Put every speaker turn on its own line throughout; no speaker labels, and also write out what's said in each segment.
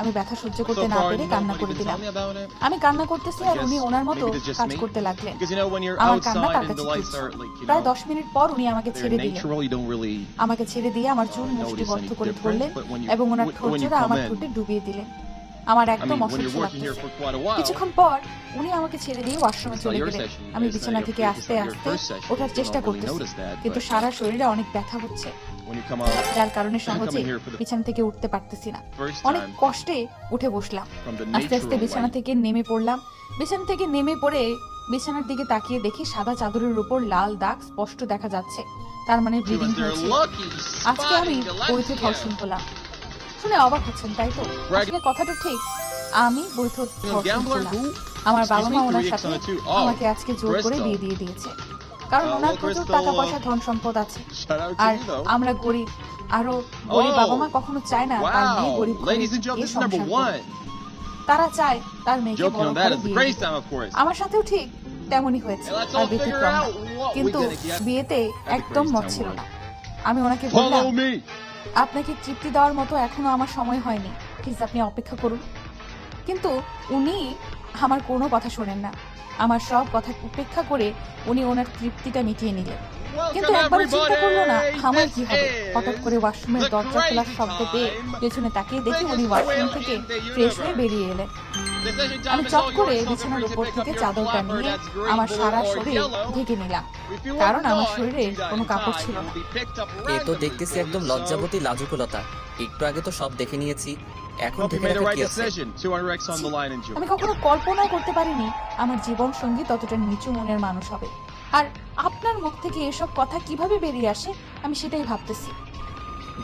আমি ব্যথা সহ্য করতে না পেরে কান্না করে দিলাম। আমি কান্না করতেছি আর উনি ওনার মতো কাজ করতে লাগলেন। আমার কান্না তার কাছে প্রায় দশ মিনিট পর উনি আমাকে ছেড়ে দিলেন। আমাকে ছেড়ে দিয়ে আমার চুল মুষ্টি
বন্ধ
করে ধরলেন এবং ওনার
ঠোঁটটা
আমার ঠোঁটে ডুবিয়ে দিলেন। আমার একদম কিছুক্ষণ পর উনি আমাকে ছেড়ে দিয়ে ওয়াশরুমে চলে গেলেন। আমি বিছানা থেকে আস্তে আস্তে ওঠার চেষ্টা করতেছি। কিন্তু সারা শরীরে অনেক ব্যথা হচ্ছে। যার কারণে সহজে বিছানা থেকে উঠতে পারতেছি না। অনেক কষ্টে উঠে বসলাম। আস্তে আস্তে বিছানা থেকে নেমে পড়লাম। বিছানা থেকে নেমে পড়ে বিছানার দিকে তাকিয়ে দেখি সাদা চাদরের উপর লাল দাগ স্পষ্ট দেখা যাচ্ছে। তার মানে ব্লিডিং হয়েছে। আজকে আমি
পরিচয়
ফল শুনতে শুনে অবাক হচ্ছেন তাই তো? কথাটা ঠিক। আমি আমার বাবা মা ওনার সাথে আমাকে আজকে জোর করে বিয়ে দিয়ে দিয়েছে। কারণ ওনার প্রচুর টাকা পয়সা ধন সম্পদ আছে আর আমরা গরিব আরও গরিব বাবা মা কখনো চায় না তার মেয়ে তারা চায় তার মেয়েকে আমার সাথেও ঠিক তেমনই হয়েছে আর ব্যতিক্রম। কিন্তু বিয়েতে একদম মত ছিল না। আমি ওনাকে বললাম আপনাকে তৃপ্তি দেওয়ার মতো এখনও আমার সময় হয়নি। প্লিজ আপনি অপেক্ষা করুন। কিন্তু উনি আমার কোনো কথা শোনেন না। আমার সব কথা উপেক্ষা করে উনি ওনার তৃপ্তিটা মিটিয়ে নিলেন। কিন্তু একবার চিন্তা করল না. আমার কি হবে? হঠাৎ করে ওয়াশরুমের দরজা খোলার শব্দ পেয়ে পেছনে তাকিয়ে দেখি উনি ওয়াশরুম থেকে ফ্রেশ হয়ে বেরিয়ে এলেন। আমি চট করে বিছানার উপর থেকে চাদরটা নিয়ে আমার সারা শরীর ঢেকে নিলাম কারণ আমার শরীরে কোনো কাপড় ছিল না।
এ তো দেখতেছি একদম লজ্জাবতী. লাজুকলতা একটু আগে তো সব দেখে নিয়েছি এখন থেকে কি আছে
decision. 200x on the line and
আমি কখনো কল্পনাও করতে পারিনি আমার জীবন সঙ্গী ততটা নিচু মনের মানুষ হবে আর আপনার মুখ থেকে এসব কথা কীভাবে বেরিয়ে আসে আমি সেটাই ভাবতেছি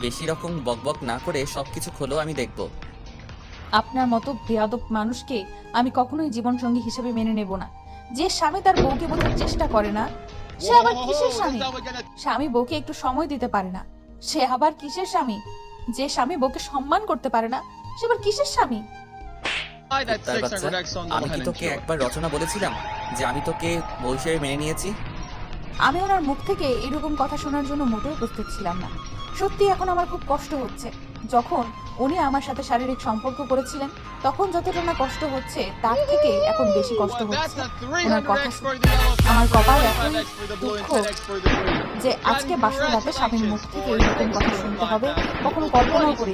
বেশি রকম বকবক না করে সবকিছু খোলো আমি দেখব
আপনার মতো বেয়াদব মানুষকে আমি কখনোই জীবন সঙ্গী হিসেবে মেনে নেব না। যে স্বামী তার বউকে বোঝার চেষ্টা করে না সে আবার কিসের স্বামী? স্বামী বউকে একটু সময় দিতে পারে না। সে আবার কিসের স্বামী? যে স্বামী বউকে সম্মান করতে পারে না সে আবার কিসের স্বামী?
Buy that
তার বাচ্চা
600x on the
আমি কি তোকে একবার রচনা বলেছিলাম যে আমি তোকে বউ হিসেবে মেনে নিয়েছি?
আমি ওনার মুখ থেকে এরকম কথা শোনার জন্য মোটেও প্রস্তুত ছিলাম না। সত্যি এখন আমার খুব কষ্ট হচ্ছে। যখন উনি আমার সাথে শারীরিক সম্পর্ক করেছিলেন তখন যতটা না কষ্ট হচ্ছে তার থেকে এখন বেশি কষ্ট হচ্ছে ওনার কথা
300x
শুনে।
for the yellow
আমার কপাল এতই
5x for the blue, and
দুঃখ
10x for the green.
যে আজকে বাসর রাতে স্বামীর মুখ থেকে এইরকম কথা শুনতে হবে কখনো কল্পনাও করি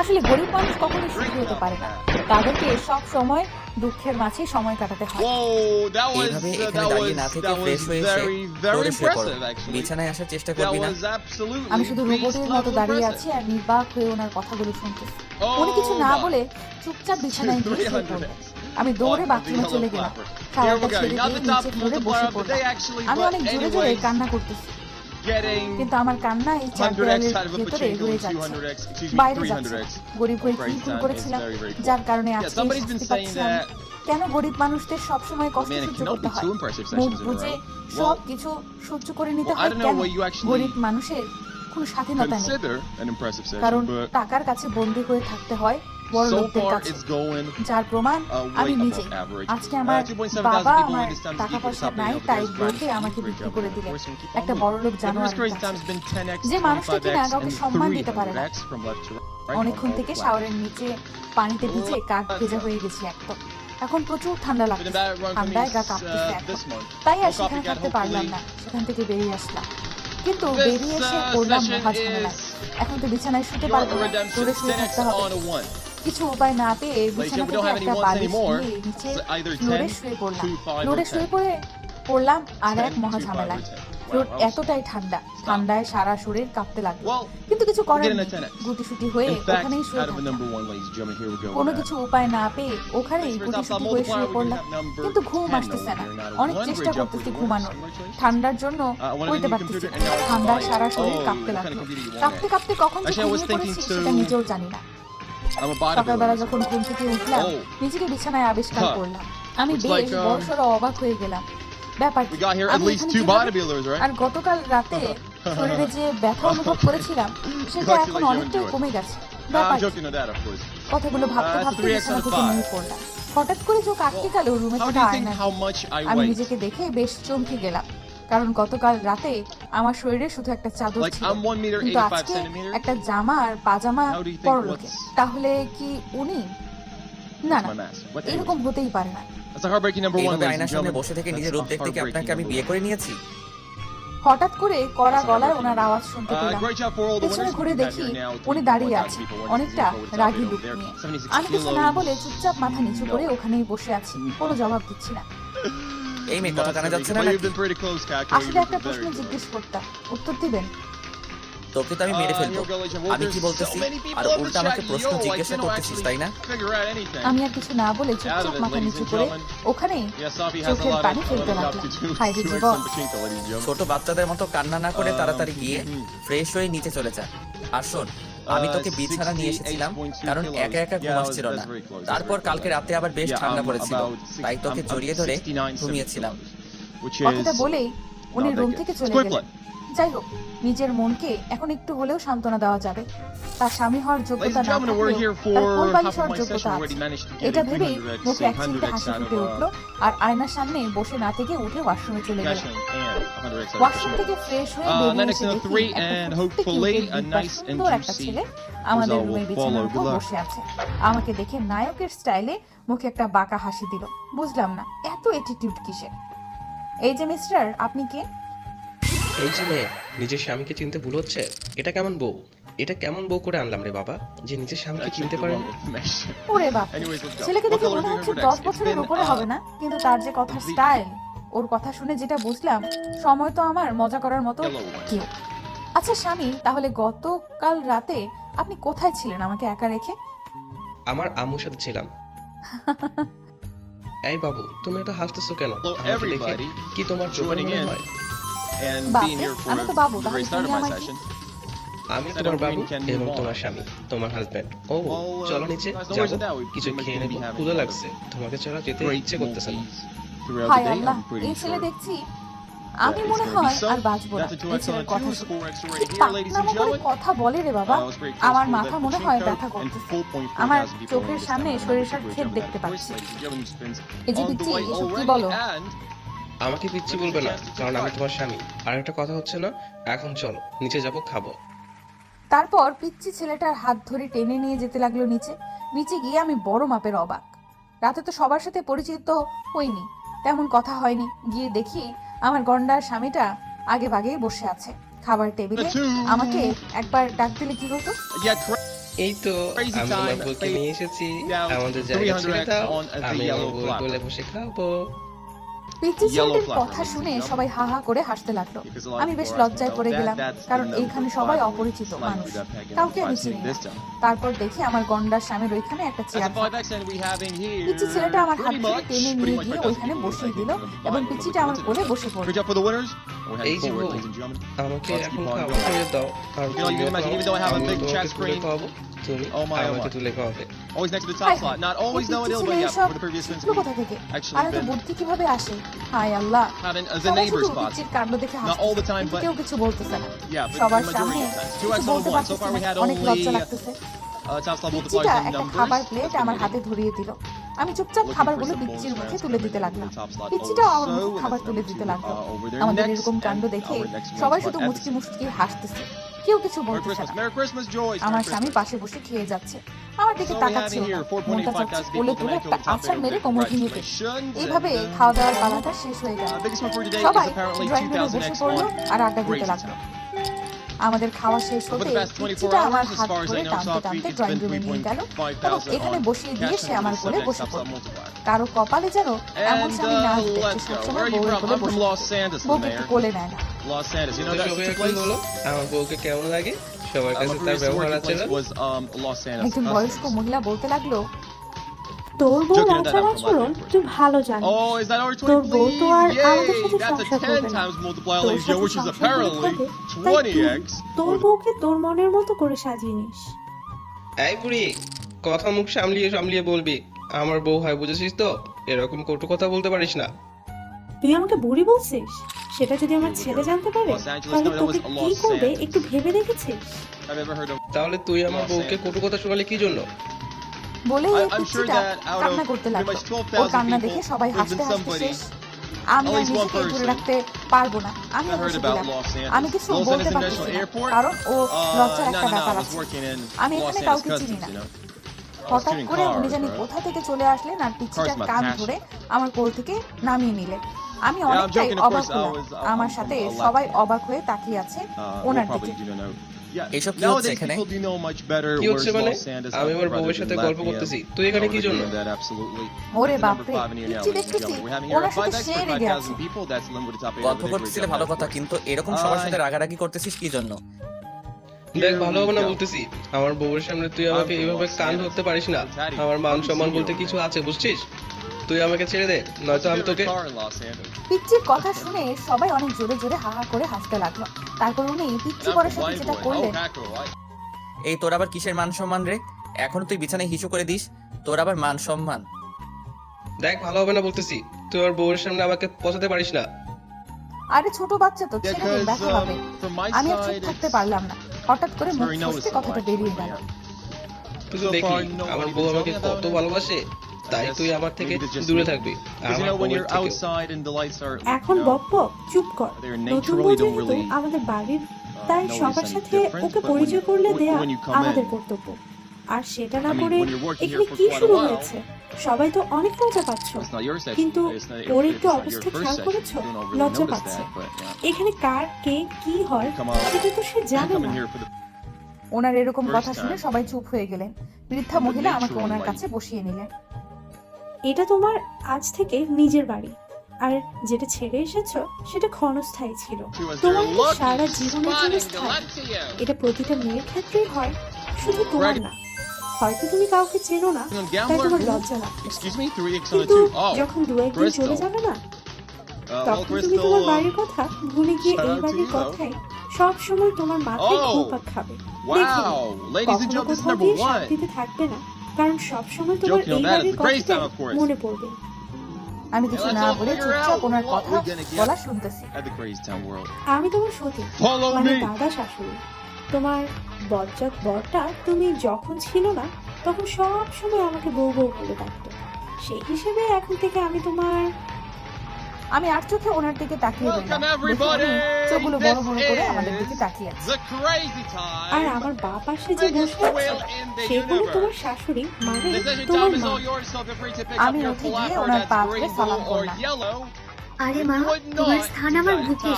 আসলে গরিব মানুষ কখনোই সুখী হতে পারে না। তাদেরকে সব সময় দুঃখের মাঝে সময় কাটাতে হয়।
এইভাবে
uh,
এখানে দাঁড়িয়ে না থেকে ফ্রেশ হয়ে এসে
very very
শুয়ে পড়ো। বিছানায় আসার চেষ্টা করবি না।
আমি শুধু রোবটের মতো দাঁড়িয়ে আছি আর নির্বাক হয়ে ওনার কথাগুলো শুনতেছি
Oh
উনি কিছু না বলে চুপচাপ বিছানায় গিয়ে শুয়ে
300x.
পড়লেন। আমি দৌড়ে বাথরুমে চলে গেলাম. ছেড়ে দিয়ে নিচে বসে পড়লাম। আমি অনেক জোরে জোরে কান্না করতেছি। কেন গরিব মানুষদের সবসময় কষ্ট করতে হয়? বুঝে সব কিছু সহ্য করে নিতে হয় কেন? গরিব মানুষের কোনো স্বাধীনতা নেই। কারণ টাকার কাছে বন্দী হয়ে থাকতে হয়। যার প্রমাণ আমি আজকে আমার বাবা টাকা পয়সা নাই কাউকে সম্মান দিতে পারে না। অনেকক্ষণ থেকে শাওয়ারের নিচে পানিতে ভিজে কাক ভেজা হয়ে গেছে একদম। এখন প্রচুর ঠান্ডা লাগছে। ঠান্ডায় গা কাঁপতেছে তাই আর সেখানে থাকতে পারলাম না। সেখান থেকে বেরিয়ে আসলাম। কিন্তু বেরিয়ে এসে করলাম
মহাজ
এখন তো বিছানায় শুতে পারব না। দূরে শুয়ে থাকতে হবে কিছু উপায় না পেয়ে বিছানা থেকে একটা বালিশ নিয়ে নিচে শুয়ে পড়ে পড়লাম আর এক মহা
ঝামেলা
ফ্লোর এতটাই ঠান্ডা ঠান্ডায় সারা শরীর কাঁপতে
লাগে
কিন্তু কিছু করার গুটিসুটি হয়ে ওখানেই শুয়ে কোনো কিছু উপায় না পেয়ে ওখানেই গুটিসুটি হয়ে শুয়ে পড়লাম। কিন্তু ঘুম আসতেছে না। অনেক চেষ্টা করতেছি ঘুমানোর। ঠান্ডার জন্য
বলতে
পারতেছি। ঠান্ডায় সারা শরীর কাঁপতে
লাগে
কাঁপতে কাঁপতে কখন
কি
ঘুমিয়ে পড়েছি সেটা নিজেও জানি না। সকালবেলা যখন ঘুম থেকে উঠলাম নিজেকে বিছানায় আবিষ্কার করলাম। আমি বেশ বড়সড় অবাক হয়ে গেলাম। আর গতকাল রাতে শরীরে যে ব্যথা অনুভব করেছিলাম সেটা এখন অনেকটাই কমে গেছে। কথাগুলো ভাবতে ভাবতে বিছানা থেকে হঠাৎ করে চোখ আটকে গেল রুমে থাকা আমি নিজেকে দেখে বেশ চমকে গেলাম। কারণ গতকাল রাতে আমার শরীরে শুধু একটা চাদর ছিল। কিন্তু আজকে একটা জামা আর পাজামা পরলোকে। তাহলে কি উনি? না না এরকম হতেই পারে না। হঠাৎ করে কড়া গলায় ওনার আওয়াজ শুনতে পেলাম। পেছনে ঘুরে দেখি উনি দাঁড়িয়ে আছে অনেকটা রাগি লুক নিয়ে। আমি কিছু না বলে চুপচাপ মাথা নিচু করে ওখানেই বসে আছি। কোনো জবাব দিচ্ছি না।
এই মেয়ে কথা কানে যাচ্ছে না
আসলে একটা প্রশ্ন জিজ্ঞেস করতাম উত্তর দিবেন?
তোকে তো আমি মেরে ফেলব। আমি কি বলতেছি? আর উল্টা আমাকে প্রশ্ন জিজ্ঞেস করতেছিস তাই না?
আমি আর কিছু না বলে চুপচাপ মাথা নিচু করে
ওখানে
চোখের পানি ফেলতে
লাগলাম
ছোট বাচ্চাদের মতো কান্না না করে তাড়াতাড়ি গিয়ে ফ্রেশ হয়ে নিচে চলে যা। আর শোন আমি তোকে বিছানা নিয়ে এসেছিলাম কারণ একা একা ঘুম আসছিল না। তারপর কালকে রাতে আবার বেশ ঠান্ডা পড়েছিল তাই তোকে জড়িয়ে ধরে ঘুমিয়েছিলাম।
কথাটা বলেই উনি রুম থেকে চলে গেলেন। যাই হোক নিজের মনকে এখন একটু হলেও সান্ত্বনা দেওয়া যাবে। তার স্বামী হওয়ার যোগ্যতা না থাকলেও যোগ্যতা আছে। এটা
ভেবে
মুখে এক
চিন্তে
হাসি ফুটে উঠল আর আয়নার সামনে বসে না থেকে উঠে ওয়াশরুমে চলে গেল। ওয়াশরুম থেকে ফ্রেশ হয়ে সুন্দর একটা ছেলে। আমাদের
রুমে
বিছানার উপর বসে আছে। আমাকে দেখে নায়কের স্টাইলে মুখে একটা বাঁকা হাসি দিল। বুঝলাম না এত এটিটিউড কিসের? এই যে মিস্টার আপনি কে?
এই যে নিজের স্বামীকে চিনতে ভুল হচ্ছে? এটা কেমন বউ? এটা কেমন বউ করে আনলাম রে বাবা যে নিজের স্বামীকে চিনতে পারে
ওরে
বাবা
ছেলেকে দেখে মনে হচ্ছে দশ বছরের উপরে হবে না কিন্তু তার যে
কথা
স্টাইল ওর কথা শুনে যেটা বুঝলাম সময় তো আমার মজা করার মতো কেউ। আচ্ছা স্বামী তাহলে গতকাল রাতে আপনি কোথায় ছিলেন আমাকে একা রেখে?
আমার আম্মুর সাথে ছিলাম। এই বাবু তুমি এত হাসতেছো কেন? কি তোমার চোখে হয়?
and being here for the very start of my session.
আমি তোমার বাবু এবং তোমার স্বামী তোমার ও চলো নিচে যাব কিছু খেয়ে নেব। ক্ষুধা লাগছে। তোমাকে যেতে ইচ্ছে করতেছে না।
আল্লাহ এই ছেলে দেখছি আমি মনে হয় আর বাঁচবো না। ছেলের কথা কথা বলে রে বাবা? আমার মাথা মনে হয় ব্যথা করতেছে। আমার চোখের সামনে সরিষার ক্ষেত দেখতে পাচ্ছি। এই যে
দিচ্ছি
এসব কি বলো?
আমাকে পিচ্ছি বলবে না কারণ আমি তোমার স্বামী। আর একটা কথা হচ্ছে না এখন চলো নিচে যাব খাব।
তারপর পিচ্ছি ছেলেটার হাত ধরে টেনে নিয়ে যেতে লাগল নিচে। নিচে গিয়ে আমি বড় মাপের অবাক। রাতে তো সবার সাথে পরিচিত হইনি তেমন কথা হয়নি। গিয়ে দেখি আমার গন্ডার স্বামীটা আগে বাগে বসে আছে। খাবার টেবিলে আমাকে একবার ডাক দিলে কি হতো?
এই তো আমি আমার বউকে নিয়ে এসেছি। আমাদের জায়গা ছেড়ে দাও আমি আমার
বউয়ের
কোলে বসে খাব।
পিচিসিয়ালদের
কথা শুনে সবাই হা হা করে হাসতে লাগল। আমি বেশ লজ্জায় পড়ে গেলাম কারণ এইখানে সবাই অপরিচিত মানুষ। কাউকে আমি চিনি তারপর দেখি আমার গন্ডার স্বামীর ওইখানে একটা চেয়ার পিচি ছেলেটা আমার হাত
থেকে
টেনে নিয়ে গিয়ে ওইখানে বসিয়ে দিল এবং
পিচিটা
আমার কোলে বসে পড়ল।
আমাকে এখন খাওয়া দাও কারণ তুমি
Oh my
god.
Always next to the top slot. Not always
no
one
ill,
but yeah, for the previous wins we
কোথা থেকে
actually আর
এত
been-
বুদ্ধি কীভাবে আসে হায় আল্লাহ
having uh, the neighbor
শুধু
spots. পিচ্চির all the time, but- Yeah, but the majority of the time. Two
কিছু
excellent
বলতে.
So far we had only
আমার আমি চুপচাপ খাবারগুলো
for some
তুলে দিতে লাগলাম
the
আমার মুখে খাবার তুলে দিতে লাগল আমাদের এরকম কাণ্ড দেখে সবাই শুধু মুচকি মুচকি হাসতেছে কেউ কিছু
বলতে
না। আমার স্বামী পাশে বসে খেয়ে যাচ্ছে। আমার দিকে
তাকাচ্ছে
মনটা কোলে তুলে একটা
আচার
মেরে কোমর ভেঙে
দিল
এইভাবে খাওয়া দাওয়ার পালাটা শেষ হয়ে গেল। সবাই ড্রয়িং বসে পড়ল আর আড্ডা দিতে লাগল। আমাদের খাওয়া শেষ হতে কিছুটা আমার হাত ধরে টানতে টানতে ড্রয়িং রুমে নিয়ে গেল। এবং এখানে বসিয়ে দিয়ে সে আমার কোলে বসে পড়ল। কারও কপালে যেন এমন স্বামী না
আসবে
সবসময় বউয়ের কোলে বসে বউকে একটু কোলে নেয় না।
Los You know place.
আমার বউকে কেমন লাগে সবার কাছে তার ব্যবহার আছে
was um Los
বলতে লাগল
তোর
বউ
তুই ভালো জানিস তোর বউ তো আর আমাদের সাথে সংসার করবে না তোর বউকে তোর মনের মতো করে সাজিয়ে নিস
এই বুড়ি কথা মুখ সামলিয়ে সামলিয়ে বলবি। আমার বউ হয় বুঝেছিস তো? এরকম কটু কথা বলতে পারিস না।
তুই আমাকে বুড়ি বলছিস? সেটা যদি আমার ছেলে জানতে পারে তাহলে তোকে কি করবে? একটু ভেবে
দেখেছি
তাহলে তুই আমার বউকে কটু কথা শোনালি কি জন্য?
পারব আমি কিছু বলতে
পারছি
কারণ ও লজ্জার একটা ব্যাপার আছে। আমি কাউকে চিনি হঠাৎ করে উনি জানি কোথা থেকে চলে আসলেন আর
পিছিটার
কান ধরে আমার কোল থেকে নামিয়ে নিলেন। আমি অনেকটাই অবাক হলাম। আমার সাথে সবাই অবাক হয়ে তাকিয়ে আছে ওনার দিকে।
মানে? আমার বউয়ের গল্প করতেছি।
ভালো কথা কিন্তু এরকম সবার সাথে রাগারাগি করতেছিস কি জন্য?
দেখ ভালো হবে না বলতেছি। আমার বউয়ের সামনে তুই আমাকে এইভাবে কান ধরতে পারিস না। আমার মান সম্মান বলতে কিছু আছে বুঝছিস? তুই আমাকে ছেড়ে দে নয়তো আমি তোকে.
পিচ্চির কথা শুনে সবাই অনেক জোরে জোরে হাহা করে হাসতে লাগল। তারপর উনি পিচ্চি
And I'm
সাথে যেটা. করলেন
এই তোর আবার কিসের মান সম্মান রে? এখন তুই বিছানায় হিসু করে দিস তোর আবার মান সম্মান।
দেখ ভালো হবে না বলতেছি তুই আমার বউয়ের সামনে আমাকে পচাতে পারিস না।
আরে ছোট বাচ্চা তো ছেড়ে দিন ব্যথা
um,
পাবে আমি আর চুপ থাকতে পারলাম না। হঠাৎ করে মুখ ফসকে কথাটা বেরিয়ে গেল।
তুই
nobody
আমার বউ আমাকে কত ভালোবাসে? তাই তুই আমার থেকে দূরে থাকবি
এখন বপ্প চুপ কর। নতুন
বছর
আমাদের বাড়ির তাই সবার সাথে ওকে পরিচয় করলে দেয়া আমাদের কর্তব্য। আর সেটা না করে এখানে কি শুরু হয়েছে? সবাই তো অনেক লজ্জা পাচ্ছ। কিন্তু ওর একটু অবস্থা খেয়াল করেছ? লজ্জা পাচ্ছে। এখানে কার কে কি হয় সেটা তো সে জানে না।
ওনার এরকম কথা শুনে সবাই চুপ হয়ে গেলেন। বৃদ্ধা মহিলা আমাকে ওনার কাছে বসিয়ে নিলেন।
এটা তোমার আজ থেকে নিজের বাড়ি। আর যেটা ছেড়ে এসেছ সেটা ক্ষণস্থায়ী ছিল। তোমার সারা জীবনের জন্য স্থায়ী। এটা প্রতিটা মেয়ের ক্ষেত্রেই হয় শুধু তোমার না। হয়তো তুমি কাউকে চেনো না তাই তোমার লজ্জা
a
কিন্তু.
Oh,
যখন দু একদিন চলে যাবে না
uh,
তখন তুমি তোমার
uh,
বাড়ির কথা ভুলে গিয়ে এই বাড়ির. কথাই সব সময় তোমার মাথায়
Oh,
ঘুরপাক খাবে। দেখো কখনো কোথাও গিয়ে শান্তিতে থাকবে না। কারণ সবসময় তোমার
course.
মনে পড়বে
আমি কিছু না বলে চুপচাপ ওনার কথা. বলা শুনতেছি.
আমি তোমার সতী মানে দাদা শাশুড়ি তোমার বজ্জাত বরটা তুমি যখন ছিল না তখন সব সময় আমাকে বউ বউ বলে ডাকতো সেই হিসেবে এখন থেকে আমি তোমার
আমি আর চোখে ওনার দিকে তাকিয়ে বড় বড় করে আমাদের দিকে তাকিয়ে
আর আমার বা পাশে যে বসে সে তোমার শাশুড়ি মানে
আমি উঠে গিয়ে ওনার পা ধরে করলাম।
আরে মা তোমার স্থান আমার বুকে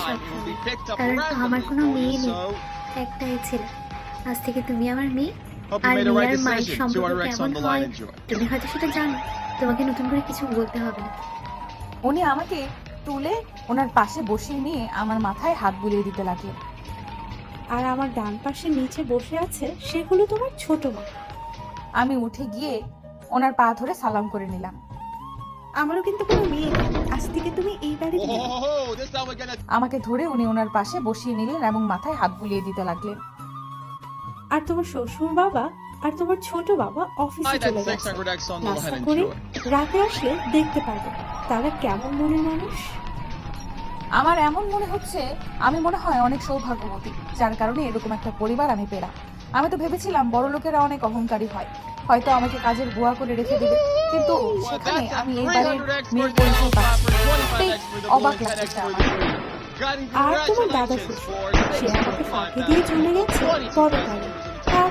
কারণ তো
আমার
কোনো মেয়ে নেই একটাই ছেলে। আজ থেকে তুমি আমার মেয়ে আর মেয়ের
মায়ের
সম্পর্ক কেমন হয় তুমি হয়তো সেটা জানো তোমাকে নতুন করে কিছু বলতে হবে না।
উনি আমাকে তুলে ওনার পাশে বসিয়ে নিয়ে আমার মাথায় হাত বুলিয়ে দিতে লাগলেন
আর আমার ডান পাশে নিচে বসে আছে সে হলো তোমার ছোট মা।
আমি উঠে গিয়ে ওনার পা ধরে সালাম করে নিলাম।
আমারও কিন্তু কোনো মেয়ে নেই। আজ থেকে তুমি এই
gonna
আমাকে ধরে উনি ওনার পাশে বসিয়ে নিলেন এবং মাথায় হাত বুলিয়ে দিতে লাগলেন।
আর তোমার শ্বশুর বাবা আর তোমার ছোট বাবা অফিসে চলে গেছে।
600x on the
নাস্তা করে রাতে আসলে দেখতে পারবে। তারা কেমন মনের মানুষ?
আমার এমন মনে হচ্ছে আমি মনে হয় অনেক সৌভাগ্যবতী যার কারণে এরকম একটা পরিবার আমি পেলাম। আমি তো ভেবেছিলাম বড় লোকেরা অনেক অহংকারী হয়। হয়তো আমাকে কাজের বুয়া করে রেখে দেবে কিন্তু সেখানে আমি এই বাড়ির মেয়ের পরিচয় পাচ্ছি।
Pop, for
সত্যি
25x for the
অবাক লাগছে.
আর তোমার দাদা শ্বশুর সে আমাকে ফাঁকি দিয়ে চলে গেছে
26
বড় তা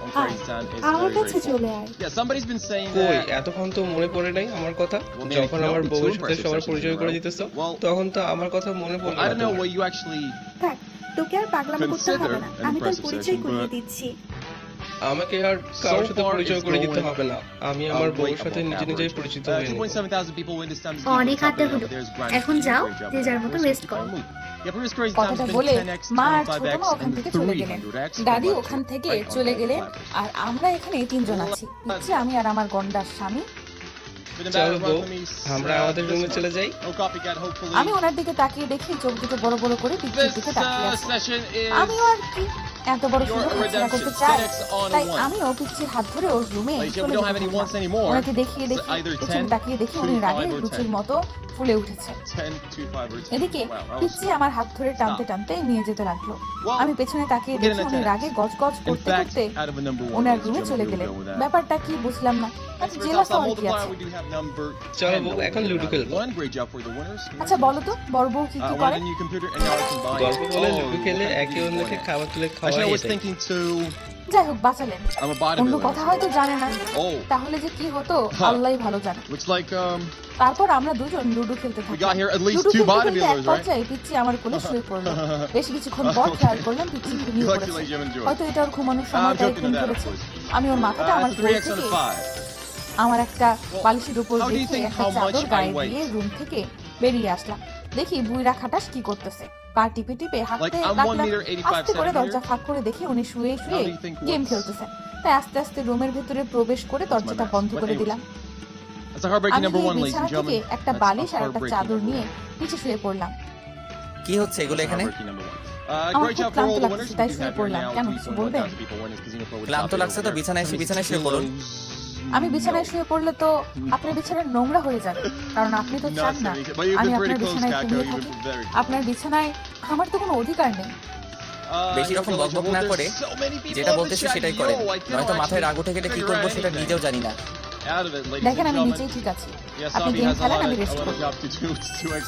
300x on
আয়
Crazy Town is
আমার
very,
কাছে
very cool.
চলে আয়
Yeah, somebody's been saying
কই
that.
এতক্ষণ তো মনে পড়ে নাই আমার কথা যখন আমার বউয়ের সাথে
impressive
সবার পরিচয় করে? দিতেছো তখন তো আমার কথা মনে পড়ল
I
না
তোকে আর পাগলামি করতে হবে না আমি তোর পরিচয় করিয়ে দিচ্ছি
আমাকে আর কারোর সাথে পরিচয় করে দিতে হবে না। আমি আমার
Uh,
বউয়ের সাথে নিজে নিজেই পরিচিত
Uh,
হয়ে নেব।
2.7 thousand people in this time.
অনেক হাতে হলো। এখন যাও, যে যার মতো rest করো।
কথাটা বলে মা আর ছোট ওখান থেকে চলে গেলেন। দাদি ওখান থেকে চলে গেলেন। আর আমরা এখানে তিনজন আছি। পিচ্ছি আমি আর আমার গন্ডার স্বামী।
আমরা আমাদের রুমে চলে যাই।
আমি ওনার দিকে তাকিয়ে দেখি চোখ দুটো বড় বড় করে পিচ্ছির দিকে তাকিয়ে
uh,
আছি। আমিও আর কি এত বড় সুযোগ হাতছাড়া করতে চাই তাই আমিও পিচ্ছির হাত ধরে ওর রুমে চলে যেতে ওনাকে দেখিয়ে দেখি পিছনে তাকিয়ে দেখি উনি রাগে লুচির মতো ফুলে উঠেছে। এদিকে পিচ্ছি আমার হাত ধরে টানতে টানতে নিয়ে যেতে লাগল। আমি পেছনে তাকিয়ে দেখি উনি রাগে গজ গজ করতে করতে ওনার রুমে চলে গেলেন। ব্যাপারটা কি বুঝলাম না। আচ্ছা জেলাস হওয়ার কি আছে।
চলো বউ এখন লুডো খেলব
আচ্ছা বলো তো বড় বউ কি কি করে?
গল্প বলে লুডো খেলে একে অন্যকে খাবার তুলে
Actually, I
খাওয়াই
was thinking to.
যাই হোক বাঁচালেন
I'm a
অন্য
bodybuilder.
কথা হয়তো জানে না
Oh,
তাহলে যে কি হতো। আল্লাহই ভালো জানে
looks like um
তারপর আমরা দুজন লুডো খেলতে
we
থাকি
got here at least
ludo
two
খেলতে খেলতে এক
bodybuilders, right?
পর্যায়ে পিচ্ছি আমার কোলে শুয়ে পড়ল বেশ কিছুক্ষণ পর খেয়াল করলাম পিচ্ছি ঘুমিয়ে পড়েছে হয়তো এটা ওর ঘুমানোর
I'm
সময়টাই
joking
ঘুম
on that, of
করেছে
course.
আমি ওর মাথাটা
Uh,
আমার
it's a 3x and
থেকে
5.
আমার একটা বালিশের উপর
How do you
রেখে
think
একটা
how much
চাদর
I
গায়ে? দিয়ে রুম থেকে বেরিয়ে আসলাম দেখি বুইরা খাটাস কি করতেছে পা টিপে টিপে হাতে
Like, I'm
রাখলাম
1 meter 85
আস্তে করে. দরজা ফাঁক করে দেখি উনি শুয়ে শুয়ে গেম খেলতেছেন তাই আস্তে আস্তে রুমের ভেতরে প্রবেশ করে দরজাটা. বন্ধ করে দিলাম আমি বিছানা থেকে. একটা বালিশ আর একটা চাদর নিয়ে. নিচে শুয়ে পড়লাম
কি হচ্ছে এগুলো এখানে.
Uh,
ক্লান্ত লাগছে,
winners.
তাই
We
শুয়ে
have here
পড়লাম।
now
কেন
3.1
কিছু বলবেন?
thousand people winning Casino Pro with
ক্লান্ত
top
লাগছে
eight
তো বিছানায় এসে. বিছানায় শুয়ে পড়ুন।
আমি বিছানায় শুয়ে পড়লে তো আপনার বিছানায় নোংরা হয়ে যান কারণ আপনি তো চান না। আমি আপনার বিছানায় ঘুমিয়ে থাকি। আপনার বিছানায় আমার তো কোনো অধিকার নেই।
বেশি রকম বকবক না করে যেটা বলতেছে সেটাই
করে
নয়তো মাথায় রাগ উঠে গেলে কি করব সেটা নিজেও জানি না।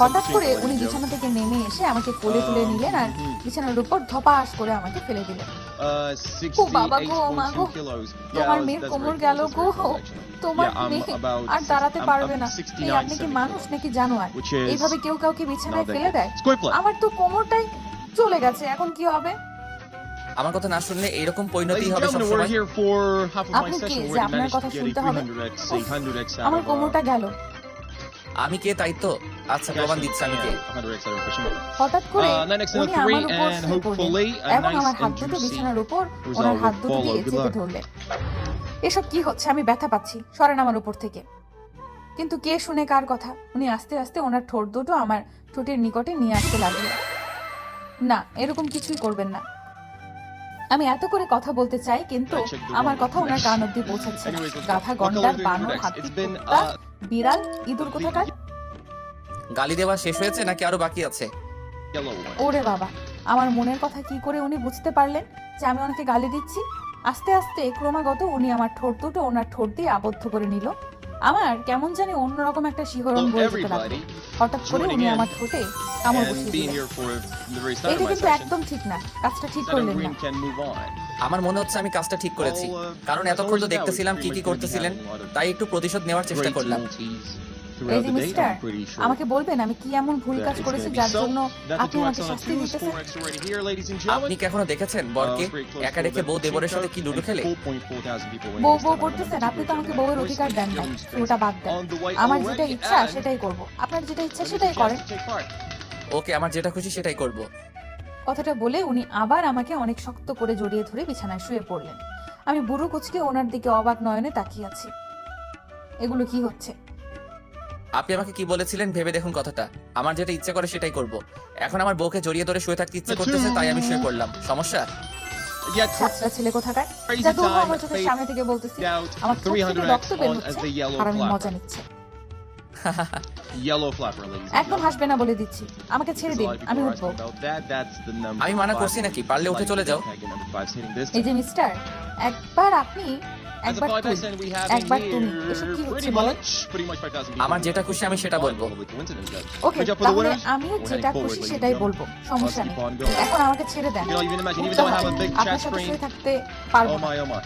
হঠাৎ করে উনি বিছানা থেকে নেমে এসে আমাকে কোলে তুলে নিলেন আর বিছানার উপর ধপাস গো মা গো তোমার মেয়ের কোমর গেল গো তোমার মেয়ে আর দাঁড়াতে পারবে না। আপনি কি মানুষ নাকি জানোয়ার? এইভাবে কেউ কাউকে বিছানায় ফেলে দেয়? আমার তো কোমরটাই চলে গেছে এখন কি হবে?
আমার কথা না শুনলে এইরকম পরিণতি হবে
of my
আপনি কি যে আপনার কথা শুনতে হবে।
300x,
উফ,
800x out
আমার কোমরটা গেল।
আমি কে? তাই তো। আচ্ছা প্রমাণ দিচ্ছি আমি কে।
100x out of fishing.
হঠাৎ করে
Uh,
উনি আমার উপর শুয়ে পড়লেন এবং আমার হাত দুটো বিছানার উপর ওনার হাত দুটো দিয়ে চেপে. ধরলেন। এসব কি হচ্ছে? আমি ব্যথা পাচ্ছি। সরেন আমার উপর থেকে। কিন্তু কে শুনে কার কথা? উনি আস্তে আস্তে ওনার ঠোঁট দুটো আমার ঠোঁটের নিকটে নিয়ে আসতে লাগল না এরকম কিছুই করবেন না। আমি এত করে কথা বলতে চাই কিন্তু আমার কথা ওনার. কান অব্দি পৌঁছাচ্ছে না। গাধা গন্ডার বানর হাতি
uh,
বিড়াল ইঁদুর কোথাকার?
গালি দেওয়া শেষ হয়েছে নাকি আরও বাকি আছে?
ওরে বাবা আমার মনের কথা কি করে উনি বুঝতে পারলেন যে আমি ওনাকে গালি দিচ্ছি? আস্তে আস্তে ক্রমাগত উনি আমার ঠোঁট দুটো ওনার ঠোঁট দিয়ে আবদ্ধ করে নিল। আমার কেমন জানি অন্যরকম একটা শিহরণ
বলে
হঠাৎ আমার একদম ঠিক না কাজটা ঠিক করলেন না।
আমার মনে হচ্ছে আমি কাজটা ঠিক করেছি কারণ এতক্ষণ তো দেখতেছিলাম কি কি করতেছিলেন তাই একটু প্রতিশোধ নেওয়ার চেষ্টা করলাম।
এই
throughout
যে
the day,
mister
I'm pretty sure.
আমাকে বলবেন আমি কি এমন ভুল কাজ করেছি যার জন্য আপনি আমাকে শাস্তি দিতেছেন?
আপনি কি এখনও দেখেছেন বরকে? একা রেখে বউ দেবরের সাথে কি লুডো খেলে?
4.4,000 people winning
বউ বউ করতেছেন আপনি তো আমাকে বউয়ের অধিকার দেন
Demonstrate
ওটা বাদ দেন। আমার যেটা ইচ্ছা সেটাই করব। আপনার যেটা ইচ্ছা সেটাই করেন.
ওকে আমার যেটা খুশি সেটাই করব।
কথাটা বলে উনি আবার আমাকে অনেক শক্ত করে জড়িয়ে ধরে বিছানায় শুয়ে পড়লেন। আমি বুড়ো কুচকে ওনার দিকে অবাক নয়নে তাকিয়ে আছি। এগুলো কি হচ্ছে?
আপনি আমাকে কি বলেছিলেন? ভেবে দেখুন কথাটা। আমার যেটা ইচ্ছে করে সেটাই করব। এখন আমার বউকে জড়িয়ে ধরে শুয়ে থাকতে ইচ্ছে করতেছে তাই আমি শুয়ে পড়লাম। সমস্যা?
Yeah,
ছেলে কোথাকার? যা দূর আমার চোখের সামনে থেকে বলতেছি। আমার চোখ থেকে রক্ত বের হচ্ছে আর আমি মজা
flapper.
নিচ্ছে।
Yellow flapper, ladies and
একদম হাসবে না বলে দিচ্ছি। আমাকে ছেড়ে দিন
lot of people
আমি উঠবো
মানা করছি নাকি? পারলে উঠে চলে যাও।
এই যে মিস্টার একবার আপনি একবার
have
একবার তুমি এসব কি হচ্ছে
pretty
বলেন
much, pretty much 5,000 people.
আমার যেটা খুশি আমি সেটা বলব.
ওকে তাহলে. আমিও যেটা খুশি সেটাই. বলব সমস্যা নেই. এখন আমাকে ছেড়ে দেন আপনার সাথে শুয়ে থাকতে পারব
oh
না
oh.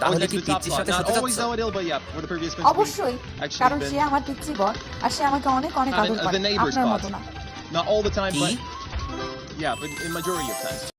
তাহলে কি
slot.
সাথে
we
অবশ্যই কারণ সে আমার পিচ্ছি বর আর সে আমাকে অনেক অনেক আদর
uh,
করে আপনার. মতো না
Not all the time, but yeah, but in majority of times.